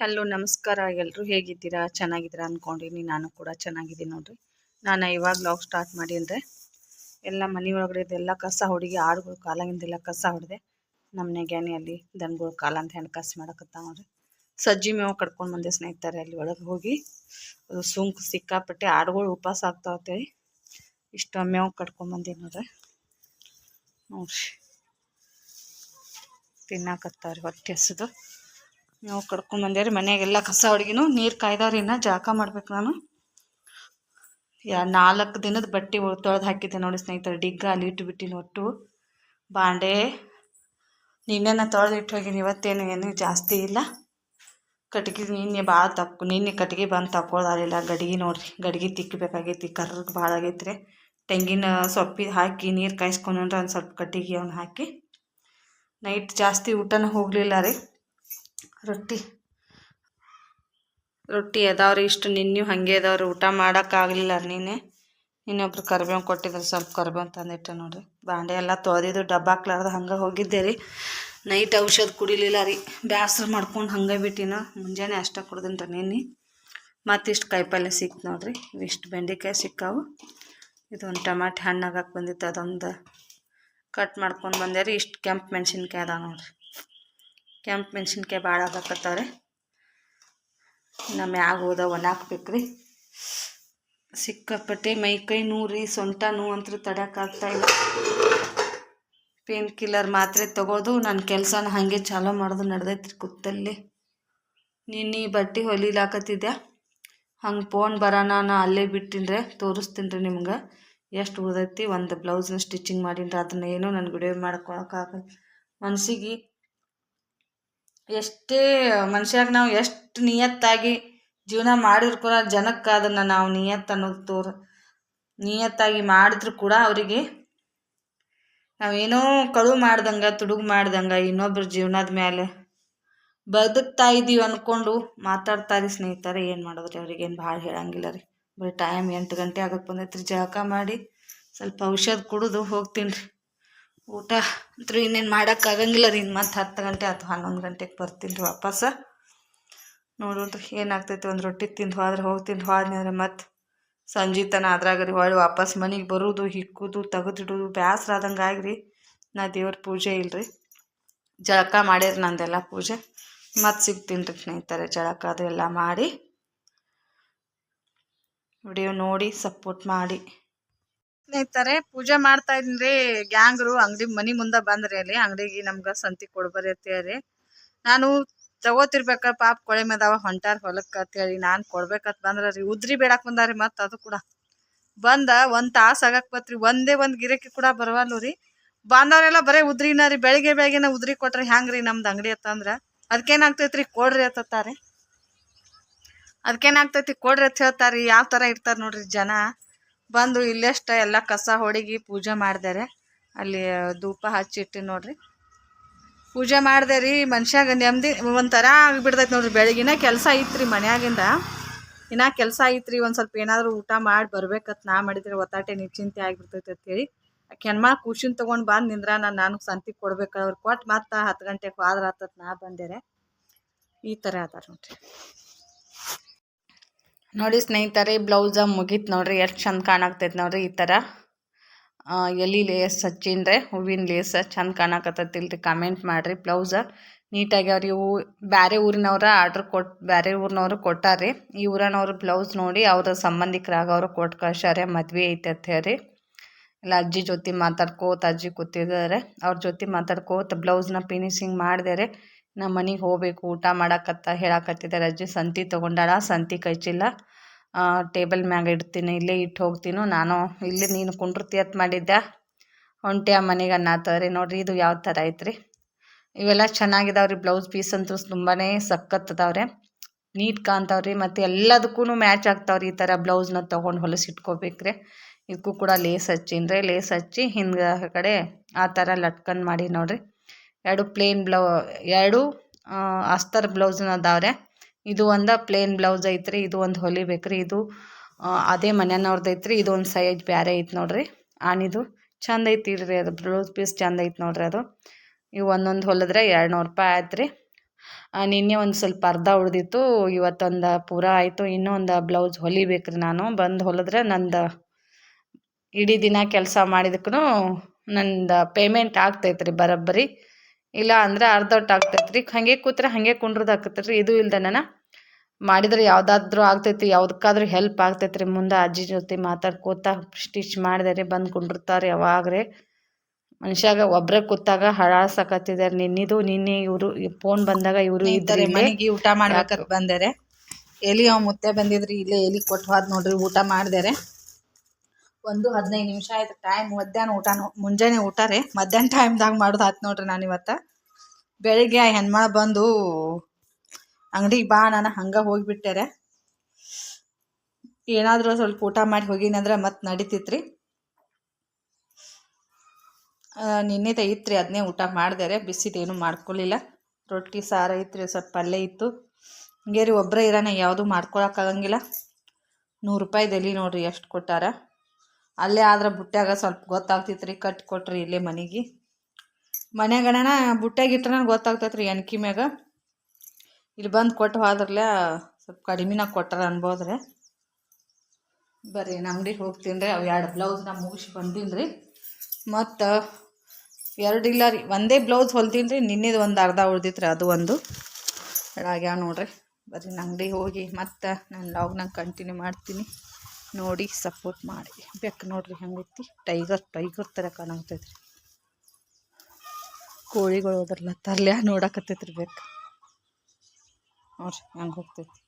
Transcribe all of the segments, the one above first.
Hello, ನಮಸ್ಕಾರ ಎಲ್ಲರೂ ಹೇಗಿದ್ದೀರಾ? ಚೆನ್ನಾಗಿದ್ದೀರಾ ಅಂದ್ಕೊಂಡಿನಿ ನಾನು ಕೂಡ ಚೆನ್ನಾಗಿದ್ದೀನಿ ನೋಡ್ರಿ. ನಾನು ಇವಾಗ ಲಾಗ್ ಸ್ಟಾರ್ಟ್ ಮಾಡಿ ಅಂದರೆ ಎಲ್ಲ ಮನೆ ಒಳಗಡೆ ಇದೆಲ್ಲ ಕಸ ಹುಡುಗಿ ಆಡುಗಳು ಕಾಲಾಗಿಂದೆಲ್ಲ ಕಸ ಹೊಡೆದೆ. ನಮ್ಮ ನೆಗ್ಯಾನಿಯಲ್ಲಿ ದನಗಳು ಕಾಲ ಅಂತ ಹೆಣ್ಣು ಕಸ ಮಾಡಕತ್ತ ನೋಡ್ರಿ. ಸಜ್ಜಿ ಮೇವು ಕಡ್ಕೊಂಡು ಬಂದೆ ಸ್ನೇಹಿತರೆ ಅಲ್ಲಿ ಒಳಗೆ ಹೋಗಿ. ಅದು ಸುಂಕು ಸಿಕ್ಕಾಪಟ್ಟೆ ಆಡುಗಳು ಉಪವಾಸ ಆಗ್ತಾವ ಅಂತೇಳಿ ಇಷ್ಟು ಮೇವು ಕಟ್ಕೊಂಡು ಬಂದೆ ನೋಡ್ರಿ. ನೋಡ್ರಿ. ತಿನ್ನಾಕತ್ತಾವ್ರಿ ಹೊಟ್ಟೆ ಹಸಿದು. ನಾವು ಕಡ್ಕೊಂಡು ರೀ ಮನೆಯಾಗೆಲ್ಲ ಕಸ ಅಡುಗೆನೂ ನೀರು ಕಾಯ್ದವ್ರಿ ಇನ್ನು ಜಳಕ ಮಾಡ್ಬೇಕು ನಾನು. ಯಾ ನಾಲ್ಕು ದಿನದ ಬಟ್ಟೆ ತೊಳೆದು ಹಾಕಿದ್ದೆ ನೋಡಿ ಸ್ನೇಹಿತರೆ, ಡಿಗ್ಗ ಅಲ್ಲಿ ಇಟ್ಟುಬಿಟ್ಟಿನಿ ಒಟ್ಟು ಬಾಂಡೆ, ನಿನ್ನೆನ ತೊಳೆದು ಇಟ್ಟು ಹೋಗಿನಿ, ಇವತ್ತೇನು ಏನು ಜಾಸ್ತಿ ಇಲ್ಲ. ಕಟ್ಗೆ ನಿನ್ನೆ ಭಾಳ ತಪ್ಪು, ನಿನ್ನೆ ಕಟ್ಗೆ ಬಂದು ತಕ್ಕೊಳ್ದಾರಿಲ್ಲ ಗಡಿಗೆ ನೋಡ್ರಿ, ಗಡಿಗೆ ತಿಕ್ಕಬೇಕಾಗೈತಿ ಕರ್ರಗೆ ಭಾಳ ಆಗೈತ್ರಿ. ತೆಂಗಿನ ಸೊಪ್ಪಿ ಹಾಕಿ ನೀರು ಕಾಯಿಸ್ಕೊಂಡ್ರೆ ಒಂದು ಸ್ವಲ್ಪ ಕಟ್ಟಿಗೆ ಅವನ್ನ ಹಾಕಿ. ನೈಟ್ ಜಾಸ್ತಿ ಊಟನ ಹೋಗಲಿಲ್ಲ ರೀ. ರೊಟ್ಟಿ. ರೊಟ್ಟಿ ಅದಾವ್ರಿ, ಇಷ್ಟು ನಿನ್ನೆ ಹಾಗೆ ಅದಾವ್ರಿ, ಊಟ ಮಾಡೋಕ್ಕಾಗಲಿಲ್ಲ ರೀ ನೀನೆ. ಇನ್ನೊಬ್ರು ಕರ್ಬೇವು ಕೊಟ್ಟಿದ್ರು, ಸ್ವಲ್ಪ ಕರ್ಬೇವು ತಂದಿಟ್ಟೆ ನೋಡ್ರಿ. ಬಾಂಡೆ ಎಲ್ಲ ತೊಳೆದಿದ್ದು, ಡಬ್ಬ ಹಾಕ್ಲಾರ್ದು ಹಂಗೆ ಹೋಗಿದ್ದೆ ರೀ. ನೈಟ್ ಔಷಧ ಕುಡಿಲಿಲ್ಲ ರೀ. ಬ್ಯಾಸ್ರ ಮಾಡ್ಕೊಂಡು ಹಂಗೆ ಬಿಟ್ಟಿನ. ಮುಂಜಾನೆ ಅಷ್ಟೇ ಕುಡ್ದೀನಿ ರೀ ನಿನ್ನೆ. ಮತ್ತಿಷ್ಟು ಕಾಯಿಪಲ್ಯ ಸಿಕ್ತು ನೋಡ್ರಿ. ಇಷ್ಟು ಬೆಂಡೆಕಾಯಿ ಸಿಕ್ಕಾವು. ಇದೊಂದು ಟಮಾಟೆ ಹಣ್ಣಾಗಕ್ಕೆ ಬಂದಿತ್ತು, ಅದೊಂದು ಕಟ್ ಮಾಡ್ಕೊಂಡು ಬಂದೆ ರೀ. ಇಷ್ಟು ಕೆಂಪು ಮೆಣಸಿನ್ಕಾಯಿ ಅದಾವೆ ನೋಡ್ರಿ. ಕೆಂಪು ಮೆಣಸಿನ್ಕಾಯಿ ಭಾಳ ಆಗಕತ್ತವ್ರೆ ನಮ್ಮ ಮ್ಯಾಗ ಹೋದ ಒಣ ಹಾಕ್ಬೇಕು ರೀ ಸಿಕ್ಕಾಪಟ್ಟೆ ಮೈ ಕೈ ನೂರಿ ಸೊಂಟ ನೋವು ಅಂತೂ ತಡ್ಯೋಕ್ಕಾಗ್ತಾಯಿಲ್ಲ ಪೇನ್ ಕಿಲ್ಲರ್ ಮಾತ್ರೆ ತೊಗೋದು ನನ್ನ ಕೆಲಸನ ಹಾಗೆ ಚಾಲೋ ಮಾಡೋದು ನಡೆದೈತ್ರಿ ಕುತ್ತಲ್ಲಿ. ನಿನ್ನೆ ಬಟ್ಟೆ ಹೊಲಿಲಾಕತ್ತಿದ್ದೆ ಹಂಗೆ ಫೋನ್ ಬರೋಣ ನಾನು ಅಲ್ಲೇ ಬಿಟ್ಟಿನ್ರೆ ತೋರಿಸ್ತೀನಿ ರೀ ನಿಮ್ಗೆ. ಎಷ್ಟು ಉಳ್ದೈತಿ, ಒಂದು ಬ್ಲೌಸ್ನ ಸ್ಟಿಚಿಂಗ್ ಮಾಡಿನ್ರಿ, ಅದನ್ನ ಏನೂ ನನ್ನ ವಿಡಿಯೋ ಮಾಡ್ಕೊಳಕ್ಕಾಗಲ್ಲ ಮನ್ಸಿಗೆ ಎಷ್ಟೇ ಮನುಷ್ಯಾಗ ನಾವು ಎಷ್ಟು ನಿಯತ್ತಾಗಿ ಜೀವನ ಮಾಡಿದ್ರು ಕೂಡ ಜನಕ್ಕೆ ಅದನ್ನು ನಾವು ನಿಯತ್ತು ಅನ್ನೋದು ತೋರ್, ನಿಯತ್ತಾಗಿ ಮಾಡಿದ್ರು ಕೂಡ ಅವರಿಗೆ ನಾವೇನೋ ಕಳು ಮಾಡ್ದಂಗೆ, ತುಡುಗು ಮಾಡ್ದಂಗೆ ಇನ್ನೊಬ್ರ ಜೀವನದ ಮೇಲೆ ಬದುಕ್ತಾ ಇದ್ದೀವಿ ಅಂದ್ಕೊಂಡು ಮಾತಾಡ್ತಾರೆ ಸ್ನೇಹಿತರೆ, ಏನು ಮಾಡಿದ್ರಿ ಅವ್ರಿಗೇನು ಭಾಳ ಹೇಳಂಗಿಲ್ಲ ರೀ. ಬರೀ ಟೈಮ್ ಎಂಟು ಗಂಟೆ ಆಗಕ್ಕೆ ಬಂದೈತ್ರಿ. ಜಳಕ ಮಾಡಿ ಸ್ವಲ್ಪ ಔಷಧ ಕುಡಿದು ಹೋಗ್ತೀನಿ ರೀ. ಊಟ ಅಂತೂ ಇನ್ನೇನು ಮಾಡೋಕ್ಕಾಗಂಗಿಲ್ಲ ರೀ ಇನ್ನು ಮತ್ತೆ ಹತ್ತು ಗಂಟೆ ಅಥವಾ ಹನ್ನೊಂದು ಗಂಟೆಗೆ ಬರ್ತೀನಿ ರೀ ವಾಪಸ್. ನೋಡ್ರಿ ಏನಾಗ್ತೈತಿ ಒಂದು ರೊಟ್ಟಿ ತಿಂದು ಹೋದ್ರೆ ಹೋಗಿ ತಿಂದು ಹೋದ್ನಂದ್ರೆ ಮತ್ತೆ ಸಂಜೆ ತನ ಅದ್ರಾಗ ರೀ ಹೊಳ್ಳಿ ವಾಪಸ್ ಮನೆಗೆ ಬರೋದು, ಹಿಕ್ಕುದು, ತೆಗೆದಿಡೋದು ಬೇಸ್ರ ಆದಂಗೆ ಆಗ್ರಿ. ನಾ ದೇವ್ರ ಪೂಜೆ ಇಲ್ರಿ. ಜಳಕ ಮಾಡ್ಯಾರ ನಂದೆಲ್ಲ ಪೂಜೆ. ಮತ್ತು ಸಿಗ್ತೀನಿ ರೀ ಸ್ನೇಹಿತರೆ, ಜಳಕ ಅದು ಎಲ್ಲ ಮಾಡಿ. ವಿಡಿಯೋ ನೋಡಿ, ಸಪೋರ್ಟ್ ಮಾಡಿ. ಸ್ನೇಹಿತರೆ, ಪೂಜೆ ಮಾಡ್ತಾ ಇದ್ರಿ ಗ್ಯಾಂಗ್ರು ಅಂಗಡಿ ಮನಿ ಮುಂದೆ ಬಂದ್ರಿ ಅಲ್ಲಿ. ಅಂಗಡಿಗೆ ನಮ್ಗೆ ಸಂತಿ ಕೊಡ್ಬರಿ ಅಂತೇಳಿ ನಾನು ತಗೋತಿರ್ಬೇಕ, ಪಾಪ ಕೊಳೆ ಮೇದಾವ ಹೊಂಟಾರ ಹೊಲಕ್ಕೆ ಅಂತೇಳಿ ನಾನು ಕೊಡ್ಬೇಕಂತ ಬಂದ್ರ ರೀ. ಉದ್ರಿ ಬೇಡಕ್ಕೆ ಬಂದಾರಿ ಮತ್ತೆ ಅದು ಕೂಡ. ಬಂದ ಒಂದು ತಾಸು ಆಗಕ್ಕೆ ಬತ್ರಿ. ಒಂದೇ ಒಂದು ಗಿರಕಿ ಕೂಡ ಬರವಲ್ಲು ರೀ. ಬಂದವರೆಲ್ಲ ಬರೀ ಉದ್ರಿನ ರೀ. ಬೆಳಿಗ್ಗೆ ಬೆಳಗ್ಗೆನ ಉದ್ರಿ ಕೊಟ್ರೆ ರೀ ನಮ್ದು ಅಂಗಡಿ ಅಂತಂದ್ರೆ ಅದಕ್ಕೇನಾಗ್ತೈತ್ರಿ ಕೊಡ್ರಿ ಅತ್ತಾರೆ. ಅದಕ್ಕೇನಾಗ್ತೈತಿ ಕೊಡ್ರಿ ಅಂತ ಹೇಳ್ತಾರೆ. ಯಾವ ಥರ ಇರ್ತಾರೆ ನೋಡ್ರಿ ಜನ. ಬಂದು ಇಲ್ಲೆಷ್ಟ ಎಲ್ಲ ಕಸ ಹೊಡಿಗಿ ಪೂಜೆ ಮಾಡಿದಾರೆ. ಅಲ್ಲಿ ಧೂಪ ಹಚ್ಚಿಟ್ಟು ನೋಡ್ರಿ. ಪೂಜೆ ಮಾಡಿದೆ ರೀ ಮನುಷ್ಯಾಗ ನೆಮ್ಮದಿ ಒಂಥರ ಆಗಿಬಿಡ್ತೈತೆ ನೋಡ್ರಿ. ಬೆಳಗಿನ ಕೆಲಸ ಐತ್ರಿ ಮನ್ಯಾಗಿಂದ. ಇನ್ನ ಕೆಲಸ ಐತ್ರಿ, ಒಂದು ಸ್ವಲ್ಪ ಏನಾದರೂ ಊಟ ಮಾಡಿ ಬರ್ಬೇಕತ್ ನಾ ಮಾಡಿದ್ರೆ ಒತ್ತಾಟೆ ನಿಶ್ಚಿಂತೆ ಆಗಿಬಿಡ್ತೈತೆ ಅಂತೇಳಿ. ಕೆನ್ಮಾ ಖುಷಿನ ತೊಗೊಂಡು ಬಂದು ನಿಂದ್ರ ನಾನು ನಾನು ಸಂತಿ ಕೊಡ್ಬೇಕು ಅವ್ರು ಕೊಟ್ಟು ಮತ್ತೆ ಹತ್ತು ಗಂಟೆಗೆ ಹೋದ್ರೆ ಆತತ್ ನಾ ಬಂದೇರೆ. ಈ ಥರ ಅದಾರ ನೋಡ್ರಿ. ನೋಡಿ ಸ್ನೇಹಿತರೆ, ಬ್ಲೌಸ ಮುಗೀತು ನೋಡ್ರಿ, ಎಷ್ಟು ಚಂದ ಕಾಣಾಕ್ತೈತೆ ನೋಡ್ರಿ ಈ ಥರ ಎಲ್ಲಿ ಲೇಸ್ ಹಚ್ಚಿನ್ರಿ, ಹೂವಿನ ಲೇಸ್ ಚಂದ ಕಾಣಕತ್ತೈತಿಲ್ರಿ ಕಮೆಂಟ್ ಮಾಡಿರಿ ಬ್ಲೌಸ. ನೀಟಾಗಿ ಅವ್ರಿ ಇವು ಬೇರೆ ಊರಿನವ್ರ ಆರ್ಡ್ರ್ ಕೊಟ್ಟು ಬೇರೆ ಊರಿನವ್ರು ಕೊಟ್ಟಾರಿ. ಈ ಊರಿನವ್ರು ಬ್ಲೌಸ್ ನೋಡಿ ಅವ್ರ ಸಂಬಂಧಿಕರಾಗವ್ರು ಕೊಟ್ಟು ಕಳ್ಸಾರೆ ಮದ್ವೆ ಐತೆ ಅಂತ ಹೇಳಿ. ಇಲ್ಲ ಅಜ್ಜಿ ಜೊತೆ ಮಾತಾಡ್ಕೋತ, ಅಜ್ಜಿ ಕೂತಿದ್ದಾರೆ ಅವ್ರ ಜೊತೆ ಮಾತಾಡ್ಕೋತ ಬ್ಲೌಸ್ನ ಫಿನಿಶಿಂಗ್ ಮಾಡಿದಾರೆ. ನಮ್ಮ ಮನೆಗೆ ಹೋಗ್ಬೇಕು, ಊಟ ಮಾಡಕ್ಕತ್ತ ಹೇಳಕತ್ತಿದ್ದಾರೆ ಅಜ್ಜಿ ಸಂತಿ ತೊಗೊಂಡಾಳ, ಸಂತಿ ಕೈಚಿಲ್ಲ ಟೇಬಲ್ ಮ್ಯಾಗ ಇಡ್ತೀನಿ, ಇಲ್ಲೇ ಇಟ್ಟು ಹೋಗ್ತೀನೋ ನಾನು, ಇಲ್ಲಿ ನೀನು ಕುಂಡ್ರತಿಯತ್ ಮಾಡಿದ್ದೆ ಹೊಂಟೆ ಆ ಮನೆಗೆ ಅನ್ನತ್ತದ್ರಿ ನೋಡ್ರಿ, ಇದು ಯಾವ ಥರ ಐತ್ರಿ. ಇವೆಲ್ಲ ಚೆನ್ನಾಗಿದಾವ್ರಿ, ಬ್ಲೌಸ್ ಪೀಸ್ ಅಂತೂ ತುಂಬಾ ಸಖತ್ ಅದಾವ್ರೆ. ನೀಟ್ ಕಾಣ್ತಾವ್ರಿ, ಮತ್ತು ಎಲ್ಲದಕ್ಕೂ ಮ್ಯಾಚ್ ಆಗ್ತಾವ್ರಿ ಈ ಥರ ಬ್ಲೌಸ್ನ ತೊಗೊಂಡು ಹೊಲಸಿ ಇಟ್ಕೋಬೇಕ್ರಿ. ಇದಕ್ಕೂ ಕೂಡ ಲೇಸ್ ಹಚ್ಚಿನ್ರಿ, ಲೇಸ್ ಹಚ್ಚಿ ಹಿಂದೆ ಕಡೆ ಆ ಥರ ಲಟ್ಕನ್ ಮಾಡಿ ನೋಡ್ರಿ. ಎರಡು ಪ್ಲೇನ್ ಬ್ಲೌ ಎರಡು ಅಸ್ತರ್ ಬ್ಲೌಸ್ನ ಅದಾವ್ರೆ ಇದು ಒಂದು ಪ್ಲೇನ್ ಬ್ಲೌಸ್ ಐತ್ರಿ, ಇದು ಒಂದು ಹೊಲಿಬೇಕ್ರಿ ಇದು ಅದೇ ಮನೆಯವ್ರದ್ದು ಐತ್ರಿ, ಇದು ಒಂದು ಸೈಜ್ ಬೇರೆ ಐತೆ ನೋಡ್ರಿ. ಆನಿದು ಚಂದ ಐತಿ ರೀ ಅದು ಬ್ಲೌಸ್ ಪೀಸ್ ಚಂದ ಐತೆ ನೋಡ್ರಿ ಅದು. ಇವು ಒಂದೊಂದು ಹೊಲಿದ್ರೆ ಎರಡು ನೂರು ರೂಪಾಯಿ ಆಯ್ತು ರೀ ನಿನ್ನೆ ಒಂದು ಸ್ವಲ್ಪ ಅರ್ಧ ಉಳ್ದಿತ್ತು, ಇವತ್ತೊಂದು ಪೂರ ಆಯಿತು, ಇನ್ನೂ ಒಂದು ಬ್ಲೌಸ್ ಹೊಲಿಬೇಕ್ರಿ ನಾನು. ಬಂದು ಹೊಲಿದ್ರೆ ನಂದು ಇಡೀ ದಿನ ಕೆಲಸ ಮಾಡಿದಕ್ಕೂ ನಂದು ಪೇಮೆಂಟ್ ಆಗ್ತೈತೆ ರೀ ಬರೋಬ್ಬರಿ. ಇಲ್ಲ ಅಂದ್ರೆ ಅರ್ಧೊಟ್ಟು ಆಗ್ತೈತೆ ರೀ ಹಂಗೆ ಕೂತ್ರೆ ಹಂಗೆ ಕುಂಡ್ರದ ಹಾಕತ್ರಿ ಇದು ಇಲ್ದನ ಮಾಡಿದ್ರೆ ಯಾವುದಾದ್ರೂ ಆಗ್ತೈತಿ ಯಾವುದಕ್ಕಾದ್ರೂ ಹೆಲ್ಪ್ ಆಗ್ತೈತೆ ರೀ ಮುಂದೆ ಅಜ್ಜಿ ಜೊತೆ ಮಾತಾಡ್ಕೋತ ಸ್ಟಿಚ್ ಮಾಡಿದರೆ ಬಂದು ಕುಂಡಿರ್ತಾರೆ ಯಾವಾಗ್ರೆ. ಮನುಷ್ಯಾಗ ಒಬ್ರೆ ಕೂತಾಗ ಹಳಾಸಕತ್ತಿದಾರೆ. ನಿನ್ನಿದು ನಿನ್ನೆ ಇವರು ಫೋನ್ ಬಂದಾಗ ಇವರು ಇದ್ದಾರೆ ಇದ್ರೆ. ಮನೆಗೆ ಊಟ ಮಾಡ್ಬೇಕಂತ ಬಂದರೆ. ಎಲಿ ಅವ್ ಮುತ್ತೆ ಬಂದಿದ್ರಿ. ಇಲ್ಲೇ ಎಲಿ ಕೊಟ್ಟು ಹೋದ್ ನೋಡ್ರಿ. ಊಟ ಮಾಡಿದಾರೆ. ಒಂದು ಹದಿನೈದು ನಿಮಿಷ ಆಯ್ತು. ಟೈಮ್ ಮಧ್ಯಾಹ್ನ ಊಟ ಮುಂಜಾನೆ ಊಟ ರೀ ಮಧ್ಯಾಹ್ನ ಟೈಮ್ದಾಗ ಮಾಡೋದು ಆಯ್ತು ನೋಡ್ರಿ ನಾನು ಇವತ್ತು. ಬೆಳಿಗ್ಗೆ ಹೆಣ್ಮಳ ಬಂದು ಅಂಗಡಿಗೆ ಬಾ ನಾನು ಹಂಗೆ ಹೋಗಿಬಿಟ್ಟೆ ಏನಾದರೂ ಸ್ವಲ್ಪ ಊಟ ಮಾಡಿ ಹೋಗಿನಂದ್ರೆ ಮತ್ತೆ ನಡೀತಿತ್ತು ರೀ ನಿನ್ನೆ ಇತ್ತು ರೀ ಅದನ್ನೇ ಊಟ ಮಾಡಿದೆ ಬಿಸಿದೇನು ಮಾಡ್ಕೊಳ್ಳಿಲ್ಲ ರೊಟ್ಟಿ, ಸಾರು ಐತ್ರಿ ಸ್ವಲ್ಪ ಪಲ್ಯ ಇತ್ತು. ಹಂಗೆ ರೀ ಒಬ್ಬರೇ ಇರೋಣ ಯಾವುದೂ ಮಾಡ್ಕೊಳಕ್ಕಾಗಂಗಿಲ್ಲ ನೂರು ರೂಪಾಯಿದಲ್ಲಿ ನೋಡ್ರಿ ಎಷ್ಟು ಕೊಟ್ಟಾರ. ಅಲ್ಲೇ ಆದ್ರೆ ಬುಟ್ಟ್ಯಾಗ ಸ್ವಲ್ಪ ಗೊತ್ತಾಗ್ತಿತ್ತು ರೀ ಕಟ್ಟಿ ಕೊಟ್ರಿ ಇಲ್ಲೇ ಮನೆಗೆ. ಮನೆಗಣನ ಬುಟ್ಟ್ಯಾಗ ಇಟ್ರೆ ಗೊತ್ತಾಗ್ತೈತೆ ರೀ ಎನ್ಕಿ ಮ್ಯಾಗ. ಇಲ್ಲಿ ಬಂದು ಕೊಟ್ಟು ಹೋದ್ರಲ್ಲೇ ಸ್ವಲ್ಪ ಕಡಿಮೆನ ಕೊಟ್ಟಾರ ಅನ್ಬೋದ್ರೆ. ಬರ್ರಿ ನಮ್ಮ ಅಂಗಡಿಗೆ ಹೋಗ್ತೀನಿ ರೀ ಅವು ಎರಡು ನಾ ಮುಗಿಸಿ ಬಂದೀನಿ ರೀ ಮತ್ತು ಎರಡು ಇಲ್ಲ ರೀ, ಒಂದೇ ಬ್ಲೌಸ್ ಹೊಲ್ತೀನಿ ರೀ ನಿನ್ನೆದು ಒಂದು ಅರ್ಧ ಉಳ್ದಿತ್ತು ಅದು ಒಂದು. ಆಗ್ಯಾವ ನೋಡ್ರಿ. ಬರ್ರಿ ನಾನು ಅಂಗಡಿಗೆ ಹೋಗಿ ಮತ್ತು ನಾನು ಲಾಗ್ನಾಗ ಕಂಟಿನ್ಯೂ ಮಾಡ್ತೀನಿ. ನೋಡಿ ಸಪೋರ್ಟ್ ಮಾಡಿ. ಬೆಕ್ಕು ನೋಡ್ರಿ ಹೆಂಗೈತಿ? ಟೈಗರ್ ಟೈಗರ್ ಥರ ಕಾಣಾಗ್ತೈತೆ ರೀ ಕೋಳಿಗಳು ಹೋದ್ರಲ್ಲ ತರ್ಲ್ಯ ನೋಡಕತ್ತೈತ್ರಿ ಬೆಕ್ಕು ನೋಡ್ರಿ ಹೆಂಗೆ ಹೋಗ್ತೈತಿ.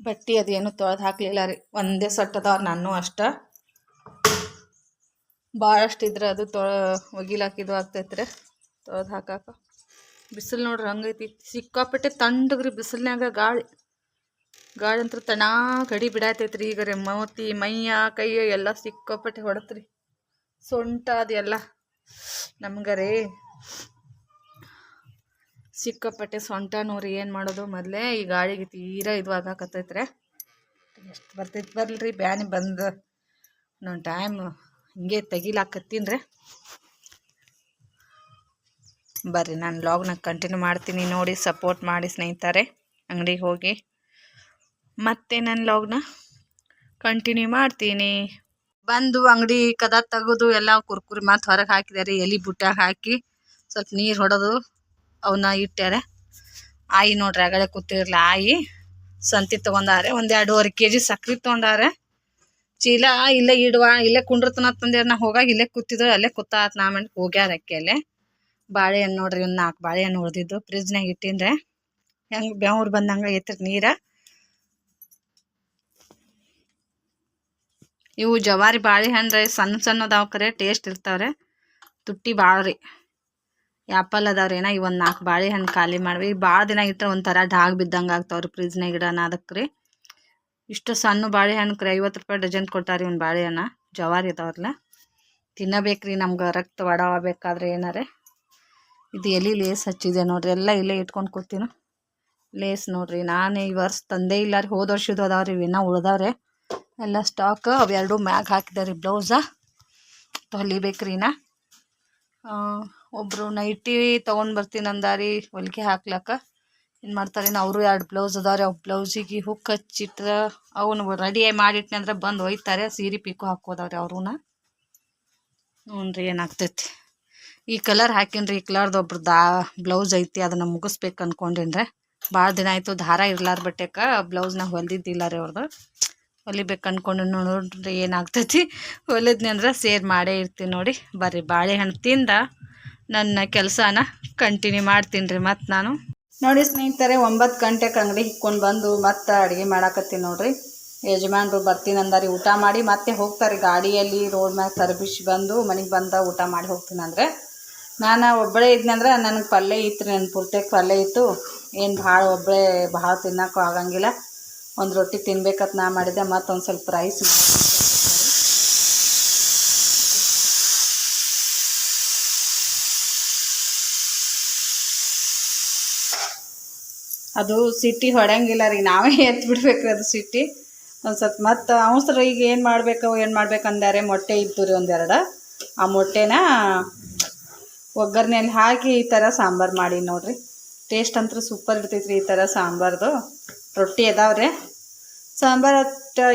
ಬಟ್ಟೆ ಅದೇನು ತೊಳೆದು ಹಾಕಲಿಲ್ಲ ರೀ. ಒಂದೇ ಸೊಟ್ಟದ ನಾನು ಅಷ್ಟ. ಭಾಳಷ್ಟು ಇದ್ರೆ ಅದು ತೊಳ, ಒಗಿಲಾಕ ಆಗ್ತೈತ್ರಿ. ತೊಳೆದು ಹಾಕಾಕ. ಬಿಸಿಲು ನೋಡ್ರಿ ಹಂಗೈತಿ. ಸಿಕ್ಕಾಪಟ್ಟೆ ತಂಡಗ್ರಿ ಬಿಸಿಲಿನಾಗ ಗಾಳಿ. ಗಾಳಿ ಅಂತೂ ತಣ ಕಡಿ ಬಿಡಾತೈತ್ರಿ ಈಗ ರೀ ಮೋತಿ, ಮೈಯ, ಕೈಯ ಎಲ್ಲ ಸಿಕ್ಕಾಪಟ್ಟೆ ಹೊಡತ್ರಿ. ಸೊಂಟ ಅದೆಲ್ಲ ನಮ್ಗರೇ ಸಿಕ್ಕಾಪಟ್ಟೆ ಸೊಂಟ ನೋಡ್ರಿ ಏನು ಮಾಡೋದು ಮೊದಲೇ ಈ ಗಾಳಿಗೆ ತೀರಾ ಇದು ಆಗಾಕತ್ತೈತ್ರೆ. ಎಷ್ಟು ಬರ್ತೈತೆ ಬರಲ್ರಿ ಬ್ಯಾನಿ ಬಂದು. ನಾನು ಟೈಮ್ ಹಿಂಗೆ ತೆಗಿಲಾಕತ್ತೀನಿ ರೀ ಬರ್ರಿ, ನಾನು ಲಾಗ್ನ ಕಂಟಿನ್ಯೂ ಮಾಡ್ತೀನಿ ನೋಡಿ ಸಪೋರ್ಟ್ ಮಾಡಿ ಸ್ನೇಹಿತರೆ. ಅಂಗಡಿಗೆ ಹೋಗಿ. ಮತ್ತೆ ನನ್ನ ಲಾಗ್ನ ಕಂಟಿನ್ಯೂ ಮಾಡ್ತೀನಿ. ಬಂದು ಅಂಗಡಿ ಕದ ತೆಗೆದು, ಎಲ್ಲ ಕುರ್ಕುರಿ ಮತ್ತು ಹೊರಗೆ ಹಾಕಿದ್ದಾರೆ ಎಲೆ ಬುಟ್ಟಾಗ ಹಾಕಿ ಸ್ವಲ್ಪ ನೀರು ಹೊಡೆದು ಅವನ್ನ ಇಟ್ಟಾರೆ ಆಯಿ ನೋಡ್ರಿ ಆಗಲೇ ಕೂತಿರಲಿಲ್ಲ ಆಯಿ. ಸಂತಿ ತೊಗೊಂಡಾರೆ, ಒಂದು ಎರಡೂವರೆ ಕೆ ಜಿ ಸಕ್ರೆ ತೊಗೊಂಡಾರೆ. ಚೀಲ, ಇಲ್ಲೇ ಇಡುವ, ಇಲ್ಲೇ ಕುಂಡ್ರತನ ತಂದೇಳಿ ನಾ ಹೋಗಾಗ ಇಲ್ಲೇ ಕೂತಿದ್ರು ಅಲ್ಲೇ ಕೂತಾತ್ ನಾ ಹೋಗ್ಯಾರ ಅಕ್ಕಿ ಅಲ್ಲೇ ಬಾಳೆಹಣ್ಣು ನೋಡ್ರಿ, ಒಂದು ನಾಲ್ಕು ಬಾಳೆಹಣ್ಣು ಉಳ್ದಿದ್ದು. ಫ್ರಿಜ್ನಾಗ ಇಟ್ಟಿಂದ್ರೆ ಹೆಂಗೆ ಬೆವ್ರು ಬಂದಂಗೆ ಐತ್ರಿ ನೀರ. ಇವು ಜವಾರಿ ಬಾಳೆಹಣ್ಣು ರೀ ಸಣ್ಣ ಸಣ್ಣ ಕರೆ, ಟೇಸ್ಟ್ ಇರ್ತಾವ್ರೆ. ತುಟ್ಟಿ ಭಾಳ ರೀ. ಆ್ಯಪಲ್ ಅದಾವ್ರಿ, ಏನೋ ಈ ಒಂದು ನಾಲ್ಕು ಬಾಳೆಹಣ್ಣು ಖಾಲಿ ಮಾಡ್ವಿ. ಭಾಳ ದಿನ ಇಟ್ಟರೆ ಒಂಥರ ಡಾಗ್ ಬಿದ್ದಂಗೆ ಆಗ್ತಾವ್ರಿ ಫ್ರಿಜ್ನಾಗ ಇಡೋಣ ಅದಕ್ಕೆ ರೀ. ಇಷ್ಟು ಸಣ್ಣ ಬಾಳೆಹಣ್ಣು ಕರೆ, ಐವತ್ತು ರೂಪಾಯಿ ಡಜನ್ ಕೊಡ್ತಾರೆ ಒಂದು ಬಾಳೆಹಣ್ಣು. ಜವಾರಿ ಅದಾವ್ರಲ್ಲ ತಿನ್ನಬೇಕ್ರಿ ನಮ್ಗೆ ರಕ್ತ ಒಡವ ಬೇಕಾದ್ರೆ ಏನಾರೆ. ಇದು ಎಲ್ಲಿ ಲೇಸ್ ಹಚ್ಚಿದೆ ನೋಡ್ರಿ, ಎಲ್ಲ ಇಲ್ಲೇ ಇಟ್ಕೊಂಡು ಕೊಡ್ತೀನಿ ಲೇಸ್ ನೋಡ್ರಿ, ನಾನು ಈ ವರ್ಷ ತಂದೆ ಇಲ್ಲ ರೀ, ಹೋದ ವರ್ಷದ್ದು ಅದಾವ್ರಿ, ಇನ್ನೂ ಉಳ್ದಾವ್ರೆ. ಎಲ್ಲ ಸ್ಟಾಕ್ ಅವೆರಡು ಮ್ಯಾಗ ಹಾಕಿದಾರೆ ಬ್ಲೌಸ ಹೊಲಿಬೇಕ್ರಿ ನಾ ಒಬ್ಬರು ನೈಟಿ ತೊಗೊಂಡು ಬರ್ತೀನಿ ಅಂದಾರಿ, ಹೊಲಿಗೆ ಹಾಕ್ಲಕ್ಕ. ಏನು ಮಾಡ್ತಾರೆ ಅವರು ಎರಡು ಬ್ಲೌಸ್ ಅದಾವ್ರಿ ಅವು ಬ್ಲೌಸಿಗೆ ಹುಕ್ ಹಚ್ಚಿಟ್ರೆ, ಅವನು ರೆಡಿ ಮಾಡಿಟ್ನಿ ಅಂದ್ರೆ ಬಂದು ಒಯ್ತಾರೆ, ಸೀರೆ ಪಿಕ್ಕು ಹಾಕೋದವ್ರಿ ಅವ್ರೂ ಹ್ಞೂ ರೀ ಏನಾಗ್ತೈತಿ. ಈ ಕಲರ್ ಹಾಕಿನ್ರಿ, ಈ ಕಲರ್ದು ಒಬ್ರು ದಾ ಬ್ಲೌಸ್ ಐತಿ, ಅದನ್ನು ಮುಗಿಸ್ಬೇಕು ಅಂದ್ಕೊಂಡಿನ್ರಿ ಭಾಳ ದಿನ ಆಯಿತು ದಾರ ಇರ್ಲಾರ ಬಟ್ಟೆಕ, ಬ್ಲೌಸ್ನ ಹೊಲ್ದಿದ್ದಿಲ್ಲ ರೀ ಅವ್ರದ್ದು ಹೊಲಿಬೇಕು ಅಂದ್ಕೊಂಡು ನೋಡ್ರಿ, ಏನಾಗ್ತೈತಿ. ಹೊಲಿದ್ನಿ ಅಂದ್ರೆ ಸೇರ್ ಮಾಡೇ ಇರ್ತೀನಿ ನೋಡಿ. ಬರ್ರಿ, ಬಾಳೆಹಣ್ಣು ತಿಂದ ನನ್ನ ಕೆಲಸನ ಕಂಟಿನ್ಯೂ ಮಾಡ್ತೀನಿ ರೀ ಮತ್ತು ನಾನು. ನೋಡಿ ಸ್ನೇಹಿತರೆ, ಒಂಬತ್ತು ಗಂಟೆಗೆ ಅಂಗಡಿ ಹಿಕ್ಕೊಂಡು ಬಂದು ಮತ್ತೆ ಅಡುಗೆ ಮಾಡಾಕತ್ತೀನಿ ನೋಡ್ರಿ. ಯಜಮಾನ್ರು ಬರ್ತೀನಿ ಅಂದಾರಿ, ಊಟ ಮಾಡಿ ಮತ್ತೆ ಹೋಗ್ತಾರೆ. ಗಾಡಿಯಲ್ಲಿ ರೋಡ್ ಮ್ಯಾಗ ತರಬಿಸಿ ಬಂದು ಮನೆಗೆ ಬಂದ ಊಟ ಮಾಡಿ ಹೋಗ್ತೀನಿ ಅಂದರೆ. ನಾನು ಒಬ್ಬಳೇ ಇದ್ನಂದ್ರೆ ನನಗೆ ಪಲ್ಯ ಇತ್ತು ರೀ ನನ್ನ ಪೂರ್ತಿಯಾಗಿ ಪಲ್ಯ ಇತ್ತು. ಏನು ಭಾಳ ಒಬ್ಬಳೇ ಭಾಳ ತಿನ್ನೋಕ್ಕೂ ಆಗಂಗಿಲ್ಲ. ಒಂದು ರೊಟ್ಟಿ ತಿನ್ಬೇಕಂತ ನಾ ಮಾಡಿದೆ, ಮತ್ತೊಂದು ಸ್ವಲ್ಪ ರೈಸ್ ಅದು ಸಿಟ್ಟಿ ಹೊಡಂಗಿಲ್ಲ ರೀ, ನಾವೇ ಎತ್ತು ಬಿಡ್ಬೇಕು ಅದು ಸಿಟ್ಟಿ. ಒಂದು ಸ್ವಲ್ಪ ಮತ್ತು ಅವಸರ ಈಗ ಏನು ಮಾಡಬೇಕು, ಏನು ಮಾಡ್ಬೇಕು ಅಂದಾರೆ ಮೊಟ್ಟೆ ಇತ್ತು ರೀ ಒಂದೆರಡು. ಆ ಮೊಟ್ಟೆನ ಒಗ್ಗರಣೆಯಲ್ಲಿ ಹಾಕಿ ಈ ಥರ ಸಾಂಬಾರು ಮಾಡಿ ನೋಡಿರಿ. ಟೇಸ್ಟ್ ಅಂತೂ ಸೂಪರ್ ಇರ್ತೈತ್ರಿ ಈ ಥರ ಸಾಂಬಾರ್ದು. ರೊಟ್ಟಿ ಅದಾವ್ರೆ. ಸಾಂಬಾರು